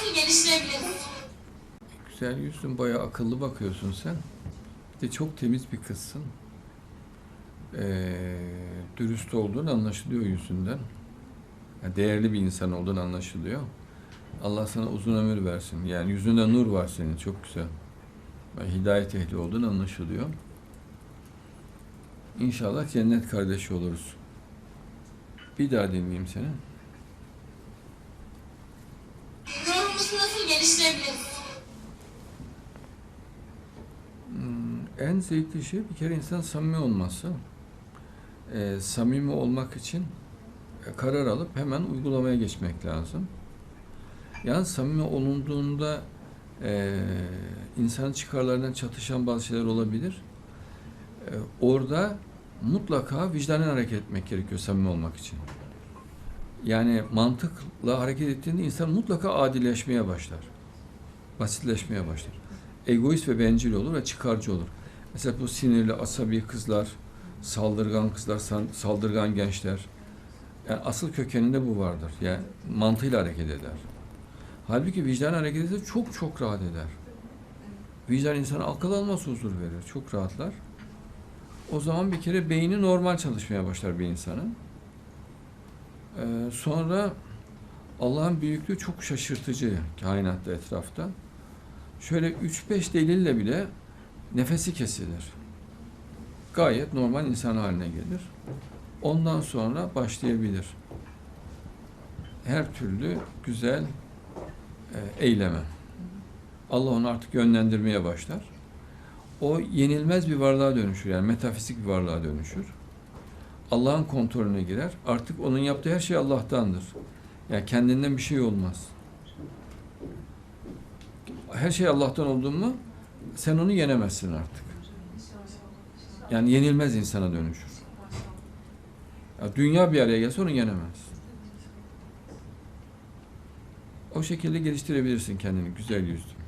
nasıl geliştirebiliriz? Güzel yüzsün, bayağı akıllı bakıyorsun sen. Bir de çok temiz bir kızsın. Ee, dürüst olduğun anlaşılıyor yüzünden. Yani değerli bir insan olduğun anlaşılıyor. Allah sana uzun ömür versin. Yani yüzünde nur var senin, çok güzel. Yani hidayet ehli olduğun anlaşılıyor. İnşallah cennet kardeşi oluruz. Bir daha dinleyeyim seni. Ruhumuzu nasıl geliştirebiliriz? Hmm, En zevkli şey bir kere insan samimi olması. Ee, samimi olmak için e, karar alıp hemen uygulamaya geçmek lazım. Yani samimi olunduğunda e, insanın çıkarlarından çatışan bazı şeyler olabilir. E, orada mutlaka vicdanen hareket etmek gerekiyor samimi olmak için. Yani mantıkla hareket ettiğinde insan mutlaka adileşmeye başlar. Basitleşmeye başlar egoist ve bencil olur ve çıkarcı olur. Mesela bu sinirli, asabi kızlar, saldırgan kızlar, saldırgan gençler. Yani asıl kökeninde bu vardır. Yani mantığıyla hareket eder. Halbuki vicdan hareket ederse çok çok rahat eder. Vicdan insana akıl almaz huzur verir. Çok rahatlar. O zaman bir kere beyni normal çalışmaya başlar bir insanın. Ee, sonra Allah'ın büyüklüğü çok şaşırtıcı kainatta, etrafta şöyle 3-5 delille bile nefesi kesilir. Gayet normal insan haline gelir. Ondan sonra başlayabilir. Her türlü güzel e, eyleme. Allah onu artık yönlendirmeye başlar. O yenilmez bir varlığa dönüşür. Yani metafizik bir varlığa dönüşür. Allah'ın kontrolüne girer. Artık onun yaptığı her şey Allah'tandır. Yani kendinden bir şey olmaz her şey Allah'tan olduğu mu sen onu yenemezsin artık. Yani yenilmez insana dönüşür. Ya dünya bir araya gelse onu yenemez. O şekilde geliştirebilirsin kendini güzel yüzlü.